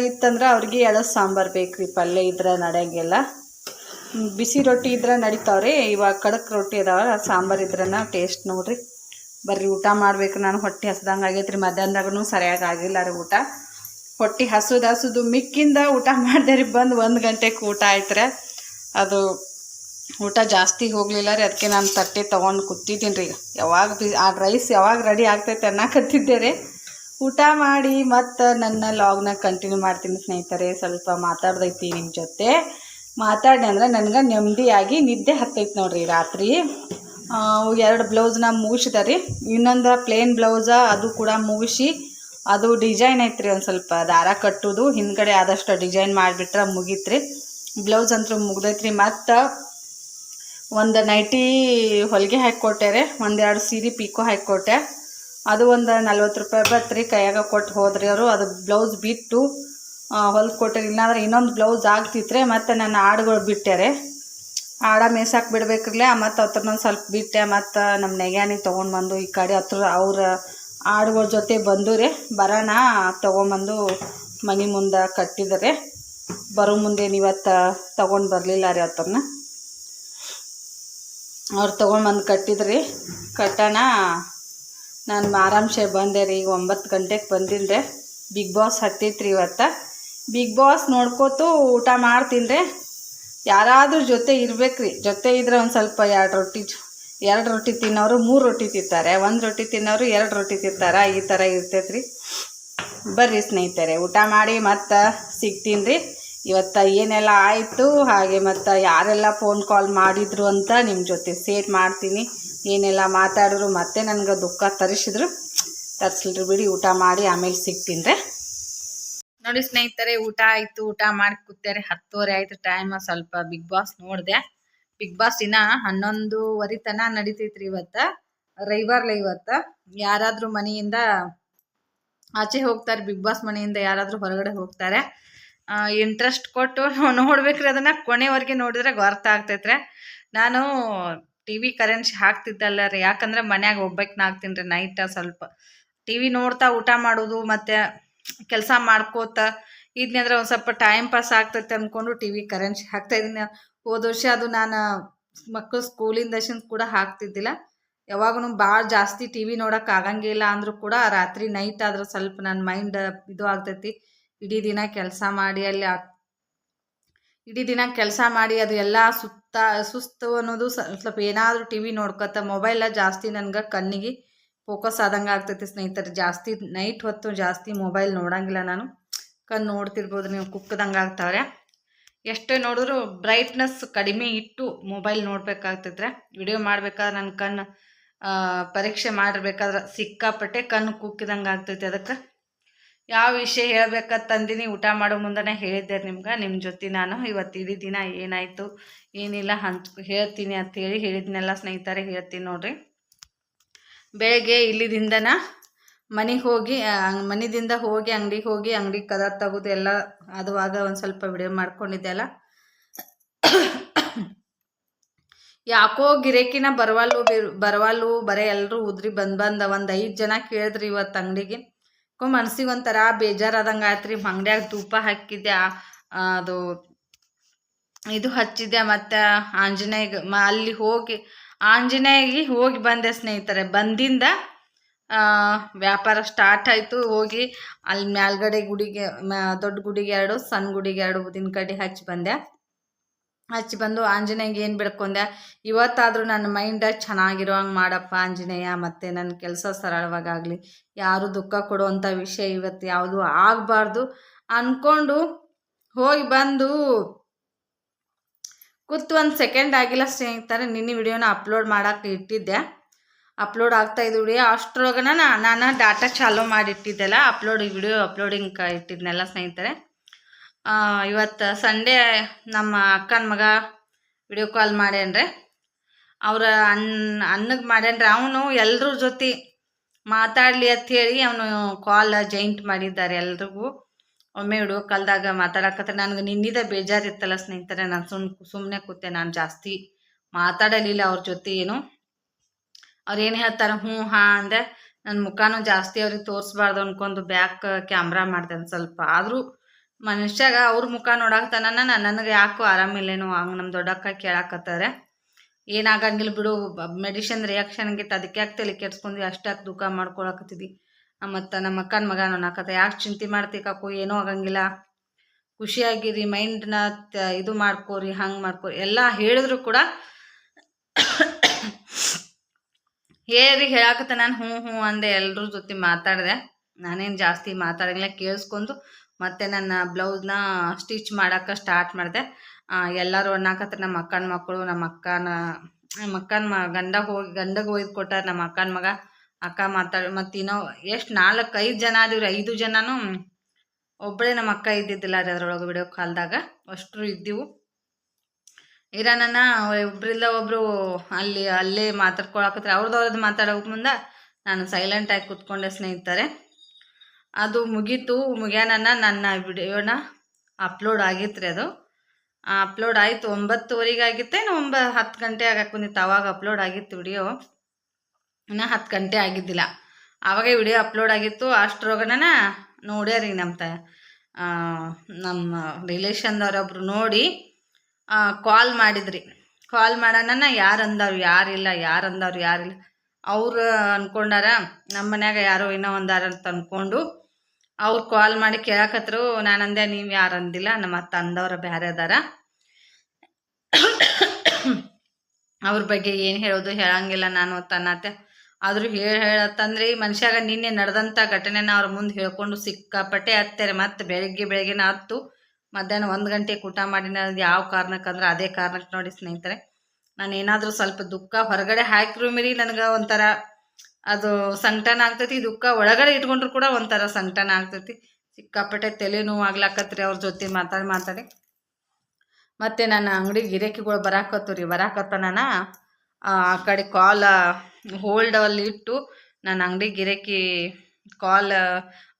ಇತ್ತಂದ್ರೆ ಅವ್ರಿಗೆ ಎಳಸ್ ಸಾಂಬಾರು ಬೇಕು ರೀ ಪಲ್ಯ ಇದ್ರೆ ನಡೆಯಂಗೆಲ್ಲ. ಬಿಸಿ ರೊಟ್ಟಿ ಇದ್ರೆ ನಡೀತಾವ್ರಿ. ಇವಾಗ ಕಡಕ್ ರೊಟ್ಟಿ ಅದಾವ, ಸಾಂಬಾರು ಇದ್ರನ ಟೇಸ್ಟ್ ನೋಡ್ರಿ. ಬರ್ರಿ, ಊಟ ಮಾಡ್ಬೇಕು. ನಾನು ಹೊಟ್ಟೆ ಹಸ್ದಂಗೆ ಆಗೈತ್ರಿ. ಮಧ್ಯಾಹ್ನದಾಗೂ ಸರಿಯಾಗಿ ಆಗಿಲ್ಲ ರೀ ಊಟ. ಹೊಟ್ಟೆ ಹಸುದು ಹಸುದು ಮಿಕ್ಕಿಂದ ಊಟ ಮಾಡಿದೆ ರೀ ಬಂದು ಒಂದು ಗಂಟೆಗೆ ಊಟ ಆಯ್ತು ಅದು ಊಟ ಜಾಸ್ತಿ ಹೋಗಲಿಲ್ಲ ರೀ. ಅದಕ್ಕೆ ನಾನು ತಟ್ಟೆ ತೊಗೊಂಡು ಕೂತಿದ್ದೀನಿ ರೀ. ಯಾವಾಗ ಬಿ, ಆ ರೈಸ್ ಯಾವಾಗ ರೆಡಿ ಆಗ್ತೈತೆ ಅನ್ನಕತ್ತಿದ್ದೆ ರೀ. ಊಟ ಮಾಡಿ ಮತ್ತು ನನ್ನ ಲಾಗ್ನ ಕಂಟಿನ್ಯೂ ಮಾಡ್ತೀನಿ ಸ್ನೇಹಿತರೆ. ಸ್ವಲ್ಪ ಮಾತಾಡ್ದೈತಿ ನಿಮ್ಮ ಜೊತೆ. ಮಾತಾಡಿ ಅಂದ್ರೆ ನನಗೆ ನೆಮ್ಮದಿಯಾಗಿ ನಿದ್ದೆ ಹತ್ತೈತೆ ನೋಡ್ರಿ ರಾತ್ರಿ. ಎರಡು ಬ್ಲೌಸ್ನ ಮುಗಿಸಿದೆ ರೀ. ಇನ್ನೊಂದು ಪ್ಲೇನ್ ಬ್ಲೌಸ ಅದು ಕೂಡ ಮುಗಿಸಿ ಅದು ಡಿಸೈನ್ ಐತ್ರಿ ಒಂದು ಸ್ವಲ್ಪ. ದಾರ ಕಟ್ಟೋದು, ಹಿಂದ್ಗಡೆ ಆದಷ್ಟು ಡಿಸೈನ್ ಮಾಡಿಬಿಟ್ರೆ ಮುಗೀತ್ರಿ ಬ್ಲೌಸ್ ಅಂತೂ ಮುಗ್ದೈತ್ರಿ ಮತ್ತು ಒಂದು ನೈಟಿ ಹೊಲಿಗೆ ಹಾಕಿಕೊಟ್ಟೆ ರೀ ಒಂದೆರಡು ಸೀರೆ ಪೀಕೋ ಹಾಕಿಕೊಟ್ಟೆ. ಅದು ಒಂದು ನಲ್ವತ್ತು ರೂಪಾಯಿ ಬತ್ತು ರೀ, ಕೈಯಾಗ ಕೊಟ್ಟು ಹೋದ್ರಿ ಅವರು. ಅದು ಬ್ಲೌಸ್ ಬಿಟ್ಟು ಹೊಲ್ದು ಕೊಟ್ಟರೆ ಇಲ್ಲಾಂದ್ರೆ ಇನ್ನೊಂದು ಬ್ಲೌಸ್ ಆಗ್ತಿತ್ರೆ ಮತ್ತು ನನ್ನ ಆಡುಗಳು ಬಿಟ್ಟೆ ಆಡ ಮೇಸಾಕ್ ಬಿಡ್ಬೇಕ್ರಲ್ಲೇ ಮತ್ತು ಹತ್ರನೊಂದು ಸ್ವಲ್ಪ ಬಿಟ್ಟೆ, ಮತ್ತು ನಮ್ಮ ನೆಗ್ಯಾನಿ ತೊಗೊಂಡು ಬಂದು ಈ ಕಡೆ ಹತ್ರ ಅವ್ರ ಆಡುಗಳ ಜೊತೆ ಬಂದು ರೀ ಬರೋಣ ತೊಗೊಂಬಂದು ಮನೆ ಮುಂದೆ ಕಟ್ಟಿದರೆ. ಬರೋ ಮುಂದೆ ಇವತ್ತು ತೊಗೊಂಡು ಬರಲಿಲ್ಲ ರೀ ಹತ್ರನ ಅವ್ರು ತೊಗೊಂಡ್ಬಂದು ಕಟ್ಟಿದ್ರಿ. ಕಟ್ಟೋಣ. ನಾನು ಆರಾಮ್ಸೆ ಬಂದೆ ರೀ. ಈಗ ಒಂಬತ್ತು ಗಂಟೆಗೆ ರೀ. ಬಿಗ್ ಬಾಸ್ ಹತ್ತೈತ್ರಿ ಇವತ್ತು. ಬಿಗ್ ಬಾಸ್ ನೋಡ್ಕೋತು ಊಟ ಮಾಡ್ತೀನಿ ರೀ. ಯಾರಾದರೂ ಜೊತೆ ರೀ. ಜೊತೆ ಇದ್ರೆ ಒಂದು ಸ್ವಲ್ಪ ಎರಡು ರೊಟ್ಟಿ ಎರಡು ರೊಟ್ಟಿ ತಿನ್ನೋರು ಮೂರು ರೊಟ್ಟಿ ತಿಂತಾರೆ. ಒಂದು ರೊಟ್ಟಿ ತಿನ್ನೋರು ಎರಡು ರೊಟ್ಟಿ ತಿಂತಾರೆ. ಈ ಥರ ಇರ್ತೈತ್ರಿ. ರೀ ಬರ್ರಿ ಸ್ನೇಹಿತರೆ, ಊಟ ಮಾಡಿ ಮತ್ತೆ ಸಿಗ್ತೀನಿ ರೀ. ಇವತ್ತು ಏನೆಲ್ಲ ಆಯಿತು? ಹಾಗೆ ಮತ್ತು ಯಾರೆಲ್ಲ ಫೋನ್ ಕಾಲ್ ಮಾಡಿದ್ರು ಅಂತ ನಿಮ್ಮ ಜೊತೆ ಸೇರ್ ಮಾಡ್ತೀನಿ. ಏನೆಲ್ಲ ಮಾತಾಡಿದ್ರು ಮತ್ತೆ ನನಗೆ ದುಃಖ ತರಿಸಿದ್ರು. ತರಿಸ್ಲಿರಿ ಬಿಡಿ, ಊಟ ಮಾಡಿ ಆಮೇಲೆ ಸಿಗ್ತೀನಿ ನೋಡಿ ಸ್ನೇಹಿತರೆ, ಊಟ ಆಯಿತು. ಊಟ ಮಾಡಿ ಕೂತಾರೆ ಹತ್ತುವರೆ ಆಯಿತು ಟೈಮ್ ಸ್ವಲ್ಪ ಬಿಗ್ ಬಾಸ್ ನೋಡಿದೆ. ಬಿಗ್ ಬಾಸ್ ದಿನ ಹನ್ನೊಂದುವರೆ ತನ ನಡೀತೈತ್ರಿ ಇವತ್ತು. ರವಿವಾರ್ಲ ಇವತ್ತ. ಯಾರಾದರೂ ಮನೆಯಿಂದ ಆಚೆ ಹೋಗ್ತಾರೆ ಬಿಗ್ ಬಾಸ್ ಮನೆಯಿಂದ ಯಾರಾದರೂ ಹೊರಗಡೆ ಹೋಗ್ತಾರೆ. ಇಂಟ್ರೆಸ್ಟ್ ಕೊಟ್ಟು ನೋಡ್ಬೇಕ್ರಿ, ಅದನ್ನ ಕೊನೆವರೆಗೆ ನೋಡಿದ್ರೆ ಅರ್ಥ ಆಗ್ತೈತ್ರೆ. ನಾನು ಟಿ ವಿ ಕರೆನ್ಸಿ ಹಾಕ್ತಿದ್ದಲ್ಲ ರೀ, ಯಾಕಂದ್ರೆ ಮನ್ಯಾಗ ಒಬ್ಬಾಕಿನ ಹಾಕ್ತೀನಿ ನೈಟ್ ಸ್ವಲ್ಪ. ಟಿ ವಿ ನೋಡ್ತಾ ಊಟ ಮಾಡೋದು, ಮತ್ತು ಕೆಲಸ ಮಾಡ್ಕೋತ ಇದ್ನಂದ್ರೆ ಒಂದು ಸ್ವಲ್ಪ ಟೈಮ್ ಪಾಸ್ ಆಗ್ತೈತೆ ಅಂದ್ಕೊಂಡು ಟಿ ವಿ ಕರೆನ್ಸಿ ಹಾಕ್ತಾ ಇದ್ದೀನಿ. ಹೋದ ವರ್ಷ ಅದು ನಾನು ಮಕ್ಕಳು ಸ್ಕೂಲಿಂದ ಕೂಡ ಹಾಕ್ತಿದ್ದಿಲ್ಲ. ಯಾವಾಗೂ ಭಾಳ ಜಾಸ್ತಿ ಟಿ ವಿ ನೋಡೋಕೆ ಆಗಂಗಿಲ್ಲ ಅಂದರೂ ಕೂಡ ರಾತ್ರಿ ನೈಟ್ ಆದ್ರೆ ಸ್ವಲ್ಪ ನನ್ನ ಮೈಂಡ್ ಇದು ಆಗ್ತೈತಿ. ಇಡೀ ದಿನ ಕೆಲಸ ಮಾಡಿ ಅಲ್ಲಿ ಇಡೀ ದಿನ ಕೆಲಸ ಮಾಡಿ ಅದು ಎಲ್ಲ ಸುತ್ತ, ಸುಸ್ತು ಅನ್ನೋದು ಸ್ವಲ್ಪ ಏನಾದರೂ ಟಿ ವಿ ನೋಡ್ಕೊತ ಮೊಬೈಲ ಜಾಸ್ತಿ ನನಗೆ ಕಣ್ಣಿಗೆ ಫೋಕಸ್ ಆದಂಗೆ ಆಗ್ತೈತಿ ಸ್ನೇಹಿತರೆ. ಜಾಸ್ತಿ ನೈಟ್ ಹೊತ್ತು ಜಾಸ್ತಿ ಮೊಬೈಲ್ ನೋಡಂಗಿಲ್ಲ ನಾನು. ಕಣ್ಣು ನೋಡ್ತಿರ್ಬೋದು ನೀವು ಕುಕ್ಕದಂಗೆ ಆಗ್ತಾವ್ರೆ. ಎಷ್ಟೇ ನೋಡಿದ್ರು ಬ್ರೈಟ್ನೆಸ್ ಕಡಿಮೆ ಇಟ್ಟು ಮೊಬೈಲ್ ನೋಡಬೇಕಾಗ್ತಿದ್ರೆ ವಿಡಿಯೋ ಮಾಡ್ಬೇಕಾದ್ರೆ ನನ್ನ ಕಣ್ಣು ಪರೀಕ್ಷೆ ಮಾಡಿರ್ಬೇಕಾದ್ರೆ ಸಿಕ್ಕಾಪಟ್ಟೆ ಕಣ್ಣು ಕುಕ್ಕಿದಂಗೆ ಆಗ್ತೈತಿ ಅದಕ್ಕೆ. ಯಾವ ವಿಷಯ ಹೇಳ್ಬೇಕಂತ ತಂದಿನಿ ಊಟ ಮಾಡೋ ಮುಂದೆನೇ ಹೇಳಿದ್ದೆ ನಿಮ್ಗೆ. ನಿಮ್ಮ ಜೊತೆ ನಾನು ಇವತ್ತು ಇಡೀ ದಿನ ಏನಾಯಿತು, ಏನಿಲ್ಲ ಹಂಚ್ ಹೇಳ್ತೀನಿ ಅಂತೇಳಿ ಹೇಳಿದ್ನೆಲ್ಲ ಸ್ನೇಹಿತರೆ ಹೇಳ್ತೀನಿ ನೋಡ್ರಿ. ಬೆಳಗ್ಗೆ ಇಲ್ಲಿದಿಂದನ ಮನೆಗೆ ಹೋಗಿ ಮನೆದಿಂದ ಹೋಗಿ ಅಂಗಡಿಗೆ ಹೋಗಿ, ಅಂಗಡಿ ಕದ ತೆಗೆದು ಎಲ್ಲ ಅದುವಾಗ ಒಂದು ಸ್ವಲ್ಪ ವಿಡಿಯೋ ಮಾಡ್ಕೊಂಡಿದ್ದೆ ಅಲ್ಲ. ಯಾಕೋ ಗಿರೇಕಿನ ಬರವಾಲು ಬರವಲ್ಲು ಬರೀ ಎಲ್ಲರೂ ಉದ್ರಿ ಬಂದು ಬಂದ ಒಂದು ಐದು ಜನ ಕೇಳಿದ್ರಿ ಇವತ್ತು ಅಂಗಡಿಗೆ. ಕೊ ಮನ್ಸಿಗೆ ಒಂಥರ ಬೇಜಾರಾದಂಗೆ ಆಯ್ತು ರೀ ಅಂಗಡ್ಯಾಗ ತೂಪ ಹಾಕಿದ್ದೆ ಅದು ಇದು ಹಚ್ಚಿದ್ದೆ ಮತ್ತು ಆಂಜನೇಯಗೆ ಮ, ಅಲ್ಲಿ ಹೋಗಿ, ಆಂಜನೇಯಗೆ ಹೋಗಿ ಬಂದೆ ಸ್ನೇಹಿತರೆ. ಬಂದಿಂದ ವ್ಯಾಪಾರ ಸ್ಟಾರ್ಟ್ ಆಯಿತು. ಹೋಗಿ ಅಲ್ಲಿ ಮ್ಯಾಲ್ಗಡೆ ಗುಡಿಗೆ ದೊಡ್ಡ ಗುಡಿಗೆ ಎರಡು, ಸಣ್ಣ ಗುಡಿಗೆ ಎರಡು ಉದಿನ ಕಡ್ಡಿ ಹಚ್ಚಿ ಬಂದೆ. ಹಚ್ಚಿ ಬಂದು, ಆಂಜನೇಯಗೆ ಏನು ಬಿಡ್ಕೊಂಡೆ? ಇವತ್ತಾದರೂ ನನ್ನ ಮೈಂಡ ಚೆನ್ನಾಗಿರೋ ಹಂಗೆ ಮಾಡಪ್ಪ ಆಂಜನೇಯ, ಮತ್ತು ನನ್ನ ಕೆಲಸ ಸರಳವಾಗಲಿ ಯಾರು ದುಃಖ ಕೊಡುವಂಥ ವಿಷಯ ಇವತ್ತು ಯಾವುದು ಆಗಬಾರ್ದು. ಅಂದ್ಕೊಂಡು ಹೋಗಿ ಬಂದು, ಕೂತು ಒಂದು ಸೆಕೆಂಡ್ ಆಗಿಲ್ಲ ಸ್ನೇಹಿತರೆ, ನಿನ್ನೆ ವಿಡಿಯೋನ ಅಪ್ಲೋಡ್ ಮಾಡೋಕ್ಕೆ ಇಟ್ಟಿದ್ದೆ. ಅಪ್ಲೋಡ್ ಆಗ್ತಾ ಇದ್ದು ವಿಡಿಯೋ ಅಷ್ಟ್ರೊಳಗನ ನಾನು ಡಾಟಾ ಚಾಲೂ ಮಾಡಿಟ್ಟಿದ್ದೆಲ್ಲ ಅಪ್ಲೋಡ್ ವಿಡಿಯೋ ಅಪ್ಲೋಡಿಂಗ್ ಇಟ್ಟಿದ್ನೆಲ್ಲ ಸ್ನೇಹಿತರೆ. ಇವತ್ತು ಸಂಡೇ ನಮ್ಮ ಅಕ್ಕನ ಮಗ ವಿಡಿಯೋ ಕಾಲ್ ಮಾಡ್ಯಾನ್ರಿ. ಅವ್ರ ಅನ್ನ ಅಣ್ಣಗೆ ಮಾಡ್ಯಾನ್ರಿ. ಅವನು ಎಲ್ರ ಜೊತೆ ಮಾತಾಡಲಿ ಹೇಳಿ ಅವನು ಕಾಲ್ ಜಾಯಿಂಟ್ ಮಾಡಿದ್ದಾರೆ ಎಲ್ರಿಗೂ. ಒಮ್ಮೆ ವಿಡಿಯೋ ಕಾಲ್ದಾಗ ಮಾತಾಡಕತ್ತ ನನಗೆ ನಿನ್ನಿದ ಬೇಜಾರಿತ್ತಲ್ಲ ಸ್ನೇಹಿತರೆ. ನಾನು ಸುಮ್ ಸುಮ್ಮನೆ ಕೂತೆ. ನಾನು ಜಾಸ್ತಿ ಮಾತಾಡಲಿಲ್ಲ ಅವ್ರ ಜೊತೆ ಏನು. ಅವ್ರು ಏನು ಹೇಳ್ತಾರೆ? ಹ್ಞೂ, ಹಾಂ ಅಂದೆ. ನನ್ನ ಮುಖನೂ ಜಾಸ್ತಿ ಅವ್ರಿಗೆ ತೋರಿಸ್ಬಾರ್ದು ಅನ್ಕೊಂಡು ಬ್ಯಾಕ್ ಕ್ಯಾಮ್ರಾ ಮಾಡ್ದೆ ಸ್ವಲ್ಪ. ಆದರೂ ಮನುಷ್ಯಾಗ ಅವ್ರ ಮುಖ ನೋಡಾಕ್ತಾನ ನನಗೆ ಯಾಕೋ ಆರಾಮಿಲ್ಲೇನೋ ಹಂಗೆ ನಮ್ಮ ದೊಡ್ಡಕ್ಕ ಕೇಳಾಕತ್ತಾರೆ. ಏನಾಗಂಗಿಲ್ಲ ಬಿಡು ಮೆಡಿಷನ್ ರಿಯಾಕ್ಷನ್ಗಿತ್ತು ಅದಕ್ಕೆ ಯಾಕೆ ತಲೆ ಕೆಡ್ಸ್ಕೊಂಡ್ವಿ? ಅಷ್ಟಾಕೆ ದುಃಖ ಮಾಡ್ಕೊಳಕತ್ತಿದ್ವಿ. ಮತ್ತು ನಮ್ಮ ಅಕ್ಕನ ಮಗ ನೋಡಾಕತ್ತ ಯಾಕೆ ಚಿಂತೆ ಮಾಡ್ತಿ ಕಾಕು? ಏನೂ ಆಗಂಗಿಲ್ಲ. ಖುಷಿಯಾಗಿರಿ ಮೈಂಡ್ನ ಇದು ಮಾಡ್ಕೋರಿ, ಹಂಗೆ ಮಾಡ್ಕೋರಿ. ಎಲ್ಲ ಹೇಳಿದ್ರು ಕೂಡ ಹೇಳಿ ಹೇಳಾಕತ್ತ ನಾನು ಹ್ಞೂ ಹ್ಞೂ ಅಂದೆ ಎಲ್ಲರ ಜೊತೆ ಮಾತಾಡಿದೆ. ನಾನೇನು ಜಾಸ್ತಿ ಮಾತಾಡಂಗಿಲ್ಲ ಕೇಳಿಸ್ಕೊಂಡು ಮತ್ತೆ ನನ್ನ ಬ್ಲೌಸ್ನ ಸ್ಟಿಚ್ ಮಾಡೋಕೆ ಸ್ಟಾರ್ಟ್ ಮಾಡಿದೆ. ಎಲ್ಲರೂ ಅನ್ನಾಕತ್ರ ನಮ್ಮ ಅಕ್ಕನ ಮಕ್ಕಳು ನಮ್ಮ ಅಕ್ಕನ ನಮ್ಮ ಅಕ್ಕನ ಮ, ಗಂಡ ಹೋಗಿ, ಗಂಡಗೆ ಒಯ್ದು ಕೊಟ್ಟಾರೆ ನಮ್ಮ ಅಕ್ಕನ ಮಗ. ಅಕ್ಕ ಮಾತಾಡಿ, ಮತ್ತು ಇನ್ನೋ ಎಷ್ಟು ನಾಲ್ಕು, ಐದು ಜನ ಆದಿವ್ರಿ ಐದು ಜನನೂ ಒಬ್ಬಳೇ ನಮ್ಮ ಅಕ್ಕ ಇದ್ದಿದ್ದಿಲ್ಲ ರೀ ಅದ್ರೊಳಗೆ ವಿಡಿಯೋ ಕಾಲ್ದಾಗ. ಅಷ್ಟರು ಇದ್ದೀವು. ಇರಾನನ್ನ ಒಬ್ರಿಲ್ಲ ಒಬ್ರು ಅಲ್ಲಿ, ಅಲ್ಲೇ ಮಾತಾಡ್ಕೊಳಕತ್ರೆ ಅವ್ರದ್ದು ಅವ್ರದ್ದು ಮಾತಾಡೋಕೆ ಮುಂದೆ ನಾನು ಸೈಲೆಂಟಾಗಿ ಕೂತ್ಕೊಂಡೆ ಸ್ನೇಹಿತರೆ. ಅದು ಮುಗೀತು ಮುಗ್ಯಾನನ ನನ್ನ ವಿಡಿಯೋನ ಅಪ್ಲೋಡ್ ಆಗಿತ್ತು ಅದು. ಅಪ್ಲೋಡ್ ಆಯಿತು ಒಂಬತ್ತುವರೆಗೆ ಆಗಿತ್ತೇನು ಒಂಬ ಹತ್ತು ಗಂಟೆ ಆಗಕ್ಕೆ ಬಂದಿತ್ತು ಅವಾಗ ಅಪ್ಲೋಡ್ ಆಗಿತ್ತು ವಿಡಿಯೋ. ಇನ್ನು ಹತ್ತು ಗಂಟೆ ಆಗಿದ್ದಿಲ್ಲ. ಆವಾಗ ವಿಡಿಯೋ ಅಪ್ಲೋಡ್ ಆಗಿತ್ತು. ಅಷ್ಟರೊಳಗನ ನೋಡ್ಯಾರಿ ನಮ್ಮ ತ ನಮ್ಮ ರಿಲೇಷನ್ದವ್ರೊಬ್ರು ನೋಡಿ ಕಾಲ್ ಮಾಡಿದ್ರಿ. ಕಾಲ್ ಮಾಡೋಣ ಯಾರು ಅಂದವ್ರು ಯಾರಿಲ್ಲ ಯಾರು ಯಾರಿಲ್ಲ ಅವ್ರು ಅಂದ್ಕೊಂಡಾರ ನಮ್ಮ ಮನ್ಯಾಗ ಯಾರೋ ಏನೋ ಒಂದಾರ ಅಂತ ಅಂದ್ಕೊಂಡು ಅವ್ರು ಕಾಲ್ ಮಾಡಿ ಕೇಳಕತ್ರು, ನಾನು ಅಂದೆ, ನೀವು ಯಾರು ಅಂದಿಲ್ಲ, ನಮ್ಮ ಅತ್ತ ಅಂದವ್ರ ಬೇರೆ ಅದಾರ. ಅವ್ರ ಬಗ್ಗೆ ಏನು ಹೇಳೋದು ಹೇಳಂಗಿಲ್ಲ ನಾನು ತನ್ನತ್ತೆ. ಆದರೂ ಹೇಳಿ ಹೇಳತ್ತಂದ್ರೆ ಈ ನಿನ್ನೆ ನಡೆದಂಥ ಘಟನೆನ ಅವ್ರ ಮುಂದೆ ಹೇಳ್ಕೊಂಡು ಸಿಕ್ಕಾಪಟ್ಟೆ ಹತ್ತಾರೆ. ಮತ್ತೆ ಬೆಳಗ್ಗೆ ಬೆಳಗ್ಗೆನ ಹತ್ತು, ಮಧ್ಯಾಹ್ನ ಒಂದು ಗಂಟೆಗೆ ಊಟ ಮಾಡಿನ ಯಾವ ಕಾರಣಕ್ಕಂದ್ರೆ ಅದೇ ಕಾರಣಕ್ಕೆ ನೋಡಿ ಸ್ನೇಹಿತರೆ. ನಾನು ಏನಾದರೂ ಸ್ವಲ್ಪ ದುಃಖ ಹೊರಗಡೆ ಹಾಕಿರು ಮೀರಿ ನನಗೆ ಒಂಥರ ಅದು ಸಂಕಟನ ಆಗ್ತೈತಿ, ದುಃಖ ಒಳಗಡೆ ಇಟ್ಕೊಂಡ್ರು ಕೂಡ ಒಂಥರ ಸಂಕಟನ ಆಗ್ತೈತಿ. ಸಿಕ್ಕಾಪಟ್ಟೆ ತಲೆ ನೋವು ಆಗ್ಲಾಕತ್ರಿ ಅವ್ರ ಜೊತೆ ಮಾತಾಡಿ ಮಾತಾಡಿ. ಮತ್ತು ನನ್ನ ಅಂಗಡಿ ಗಿರಾಕಿಗಳು ಬರಾಕತ್ತು ರೀ ಬರಾಕತ್ತ ನಾನು, ಆ ಕಡೆ ಕಾಲ್ ಹೋಲ್ಡ್ ಅಲ್ಲಿ ಇಟ್ಟು ನನ್ನ ಅಂಗಡಿ ಗಿರಾಕಿ ಕಾಲ್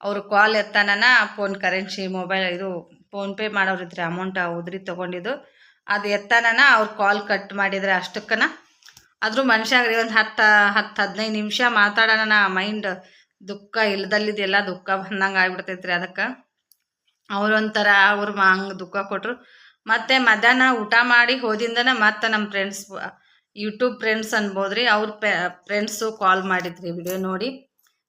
ಅವ್ರ ಕಾಲ್ ಎತ್ತಾನ ಫೋನ್ ಕರೆನ್ಸಿ ಮೊಬೈಲ್ ಇದು ಫೋನ್ಪೇ ಮಾಡೋರಿದ್ರಿ ಅಮೌಂಟ್ ಉದ್ರಿ ತಗೊಂಡಿದ್ದು. ಅದು ಎತ್ತಾನ ಅವ್ರ ಕಾಲ್ ಕಟ್ ಮಾಡಿದ್ರೆ ಅಷ್ಟಕ್ಕನ ಆದರೂ ಮನುಷ್ಯಾಗ್ರಿ ಒಂದು ಹತ್ತು ಹತ್ತು ಹದಿನೈದು ನಿಮಿಷ ಮಾತಾಡೋಣ ಮೈಂಡ್ ದುಃಖ ಇಲ್ದಲ್ಲಿದ್ದೆಲ್ಲ ದುಃಖ ಬಂದಂಗೆ ಆಗ್ಬಿಡ್ತೈತ್ರಿ ಅದಕ್ಕೆ. ಅವ್ರೊಂಥರ, ಅವ್ರು ಹಂಗೆ ದುಃಖ ಕೊಟ್ಟರು ಮತ್ತು ಮಧ್ಯಾಹ್ನ ಊಟ ಮಾಡಿ ಹೋದಿಂದನ ಮತ್ತೆ ನಮ್ಮ ಫ್ರೆಂಡ್ಸ್ ಯೂಟ್ಯೂಬ್ ಫ್ರೆಂಡ್ಸ್ ಅನ್ಬೋದು ಅವ್ರ ಫ್ರೆಂಡ್ಸು ಕಾಲ್ ಮಾಡಿದ್ರಿ ವಿಡಿಯೋ ನೋಡಿ.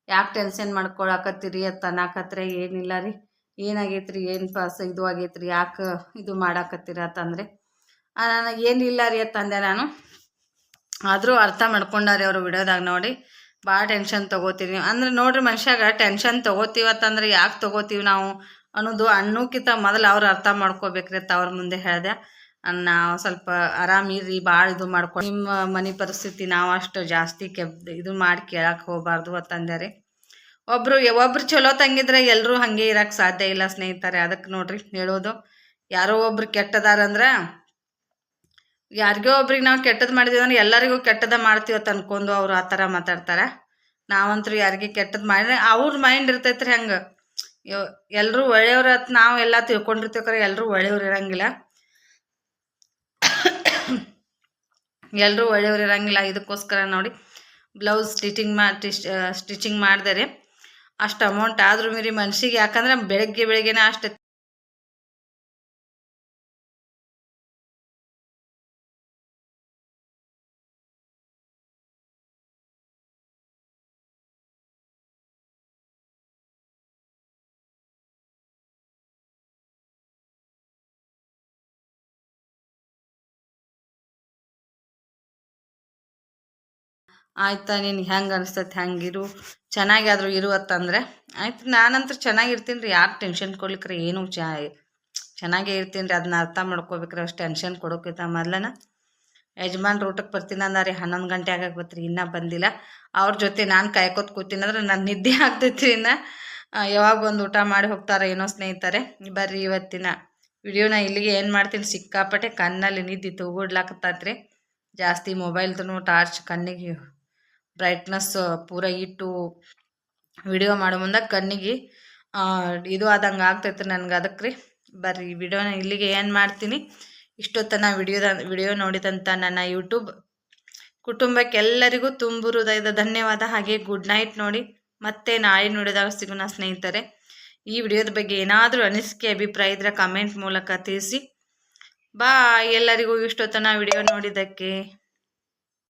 ಯಾಕೆ ಟೆನ್ಷನ್ ಮಾಡ್ಕೊಳಕತ್ತೀರಿ ಅಂತ ಅನ್ನಕತ್ರೆ ಏನಿಲ್ಲ ರೀ. ಏನಾಗೈತ್ರಿ, ಏನು ಪಾಸ್ ಇದು ಆಗೈತ್ರಿ, ಯಾಕೆ ಇದು ಮಾಡಾಕತ್ತೀರ ಅಂತಂದರೆ ನಾನು ಏನಿಲ್ಲ ರೀ ಅಂತಂದೆ ನಾನು. ಆದರೂ ಅರ್ಥ ಮಾಡ್ಕೊಂಡಾರಿ ಅವರು ವಿಡಿಯೋದಾಗ ನೋಡಿ. ಭಾಳ ಟೆನ್ಷನ್ ತೊಗೋತೀವಿ. ಅಂದ್ರೆ ನೋಡ್ರಿ ಮನುಷ್ಯಾಗ ಟೆನ್ಷನ್ ತೊಗೋತೀವತ್ತಂದ್ರೆ ಯಾಕೆ ತೊಗೋತೀವಿ ನಾವು ಅನ್ನೋದು ಅಣ್ಣಕ್ಕಿಂತ ಮೊದಲು ಅವ್ರು ಅರ್ಥ ಮಾಡ್ಕೋಬೇಕ್ರಿ ಅಂತ ಅವ್ರ ಮುಂದೆ ಹೇಳಿದೆ. ನಾವು ಸ್ವಲ್ಪ ಆರಾಮಿರಿ ಭಾಳ ಇದು ಮಾಡ್ಕೊ ನಿಮ್ಮ ಮನೆ ಪರಿಸ್ಥಿತಿ ನಾವು ಅಷ್ಟು ಜಾಸ್ತಿ ಕೆಬ್ ಇದು ಮಾಡಿ ಕೇಳಕ್ಕೆ ಹೋಗ್ಬಾರ್ದು ಅಂತಂದೆ ರೀ ಒಬ್ಬರು ಒಬ್ರು ಚಲೋ ತಂಗಿದ್ರೆ ಎಲ್ಲರೂ ಹಾಗೆ ಇರಕ್ಕೆ ಸಾಧ್ಯ ಇಲ್ಲ ಸ್ನೇಹಿತರೆ. ಅದಕ್ಕೆ ನೋಡ್ರಿ ಹೇಳೋದು. ಯಾರೋ ಒಬ್ರು ಕೆಟ್ಟದಾರಂದ್ರೆ ಯಾರಿಗೋ ಒಬ್ರಿಗೆ ನಾವು ಕೆಟ್ಟದ್ದು ಮಾಡಿದೀವಿ ಅಂದ್ರೆ ಎಲ್ಲರಿಗೂ ಕೆಟ್ಟದ ಅಂತ ಅನ್ಕೊಂಡು ಅವ್ರು ಆ ಥರ ಮಾತಾಡ್ತಾರೆ. ನಾವಂತರೂ ಯಾರಿಗೆ ಕೆಟ್ಟದ್ದು ಮಾಡಿದ್ರೆ ಅವ್ರ ಮೈಂಡ್ ಇರ್ತೈತ್ರಿ ಹಂಗೆ. ಎಲ್ಲರೂ ಒಳ್ಳೆಯವ್ರ ನಾವು ಎಲ್ಲ ತಿಳ್ಕೊಂಡಿರ್ತೀವಿ ಕರೆ ಎಲ್ಲರೂ ಒಳ್ಳೆಯವ್ರು ಇರಂಗಿಲ್ಲ. ಎಲ್ಲರೂ ಒಳ್ಳೆಯವ್ರು ಇರಂಗಿಲ್ಲ. ಇದಕ್ಕೋಸ್ಕರ ನೋಡಿ ಬ್ಲೌಸ್ ಸ್ಟಿಚಿಂಗ್ ಮಾಡಿ ಸ್ಟಿಚಿಂಗ್ ಮಾಡಿದರೆ ಅಷ್ಟು ಅಮೌಂಟ್ ಆದ್ರೂ ಮೀರಿ ಮನ್ಸಿಗೆ ಯಾಕಂದ್ರೆ ಬೆಳಗ್ಗೆ ಬೆಳಗ್ಗೆನೇ ಅಷ್ಟು ಆಯ್ತಾ ನೀನು ಹೆಂಗೆ ಅನಿಸ್ತೈತೆ, ಹೆಂಗಿರು. ಚೆನ್ನಾಗಾದ್ರು ಇರು ಅಂತಂದ್ರೆ. ಆಯ್ತು, ನಾನಂತೂ ಚೆನ್ನಾಗಿರ್ತೀನಿ ರೀ ಯಾರು ಟೆನ್ಷನ್ ಕೊಡ್ಲಿಕ್ರೆ, ಏನು ಚ ಚೆನ್ನಾಗೇ ಇರ್ತೀನಿ ರೀ ಅದನ್ನ ಅರ್ಥ ಮಾಡ್ಕೋಬೇಕ್ರಿ, ಅಷ್ಟು ಟೆನ್ಷನ್ ಕೊಡೋಕ್ಕಿಂತ ಮೊದ್ಲನ. ಯಜಮಾನ್ರು ಊಟಕ್ಕೆ ಬರ್ತೀನಿ ಅಂದಾರೆ, ಹನ್ನೊಂದು ಗಂಟೆ ಆಗಕ್ಕೆ ಬರ್ತೀರಿ ಇನ್ನೂ ಬಂದಿಲ್ಲ. ಅವ್ರ ಜೊತೆ ನಾನು ಕಾಯ್ಕೋತ ಕೂತೀನಿ ಅಂದ್ರೆ ನಿದ್ದೆ ಆಗ್ತೈತಿ ಇನ್ನು. ಯಾವಾಗ ಬಂದು ಊಟ ಮಾಡಿ ಹೋಗ್ತಾರೆ ಏನೋ ಸ್ನೇಹಿತರೆ, ಬರ್ರಿ ಇವತ್ತಿನ ವಿಡಿಯೋನ. ಇಲ್ಲಿಗೆ ಏನು ಮಾಡ್ತೀನಿ, ಸಿಕ್ಕಾಪಟ್ಟೆ ಕಣ್ಣಲ್ಲಿ ನಿದ್ದೆ ತೂಗುಡ್ಲಾಕತ್ತೈತ್ರಿ. ಜಾಸ್ತಿ ಮೊಬೈಲ್ದು ಟಾರ್ಚ್ ಕಣ್ಣಿಗೆ ಬ್ರೈಟ್ನೆಸ್ ಪೂರ ಇಟ್ಟು ವಿಡಿಯೋ ಮಾಡೋ ಮುಂದೆ ಕಣ್ಣಿಗೆ ಇದು ಆದಂಗೆ ಆಗ್ತೈತೆ ನನಗೆ ಅದಕ್ಕೆ ರೀ. ಬರ್ರಿ ವಿಡಿಯೋನ ಇಲ್ಲಿಗೆ ಏನು ಮಾಡ್ತೀನಿ? ಇಷ್ಟೊತ್ತನ ವಿಡಿಯೋದ ವಿಡಿಯೋ ನೋಡಿದಂಥ ನನ್ನ ಯೂಟ್ಯೂಬ್ ಕುಟುಂಬಕ್ಕೆಲ್ಲರಿಗೂ ತುಂಬು ಹೃದಯದ ಧನ್ಯವಾದ. ಹಾಗೆ ಗುಡ್ ನೈಟ್ ನೋಡಿ, ಮತ್ತೆ ನಾಳೆ ನೋಡಿದಾಗ ಸಿಗೋಣ ಸ್ನೇಹಿತರೆ. ಈ ವಿಡಿಯೋದ ಬಗ್ಗೆ ಏನಾದರೂ ಅನಿಸಿಕೆ, ಅಭಿಪ್ರಾಯ ಇದ್ರೆ ಕಮೆಂಟ್ ಮೂಲಕ ತಿಳಿಸಿ. ಬಾ ಎಲ್ಲರಿಗೂ ಇಷ್ಟೊತ್ತನ ವಿಡಿಯೋ ನೋಡಿದ್ದಕ್ಕೆ.